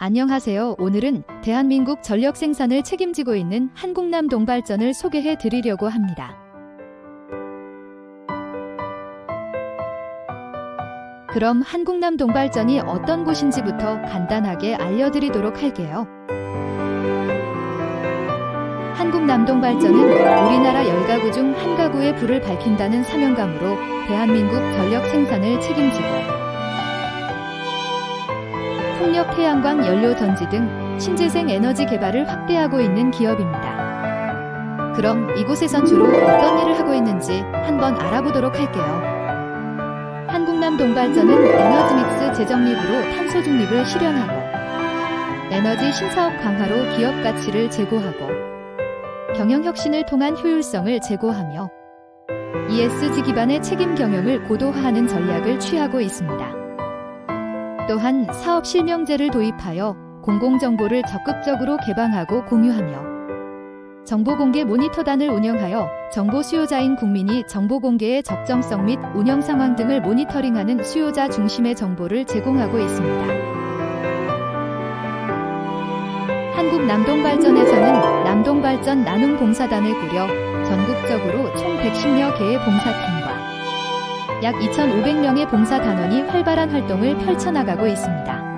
안녕하세요. 오늘은 대한민국 전력 생산을 책임지고 있는 한국남 동발전을 소개해 드리려고 합니다. 그럼 한국남 동발전이 어떤 곳인지부터 간단하게 알려드리도록 할게요. 한국남동발전은 우리나라 열가구 중 한 가구의 불을 밝힌다는 사명감으로 대한민국 전력 생산을 책임지고 풍력 태양광 연료 전지 등 신재생 에너지 개발을 확대하고 있는 기업입니다. 그럼 이곳에선 주로 어떤 일을 하고 있는지 한번 알아보도록 할게요. 한국남 동발전은 에너지 믹스 재정립으로 탄소 중립을 실현하고 에너지 신사업 강화로 기업 가치를 제고하고 경영 혁신을 통한 효율성을 제고하며 ESG 기반의 책임 경영을 고도화하는 전략을 취하고 있습니다. 또한 사업 실명제를 도입하여 공공정보를 적극적으로 개방하고 공유하며 정보 공개 모니터단을 운영하여 정보 수요자인 국민이 정보 공개의 적정성 및 운영 상황 등을 모니터링하는 수요자 중심의 정보를 제공하고 있습니다. 한국 남동발전에서는 남동발전 나눔봉사단을 꾸려 전국적으로 총 110여 개의 봉사팀과 약 2,500명의 봉사 단원이 활발한 활동을 펼쳐나가고 있습니다.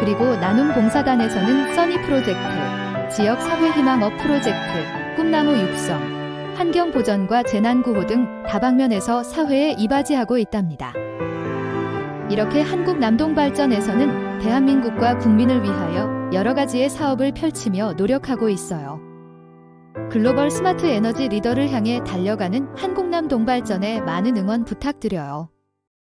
그리고 나눔 봉사단에서는 써니 프로젝트, 지역 사회 희망 업 프로젝트, 꿈나무 육성, 환경 보전과 재난 구호 등 다방면에서 사회에 이바지하고 있답니다. 이렇게 한국 남동 발전에서는 대한민국과 국민을 위하여 여러 가지의 사업을 펼치며 노력하고 있어요. 글로벌 스마트 에너지 리더를 향해 달려가는 한국남 동발전에 많은 응원 부탁드려요.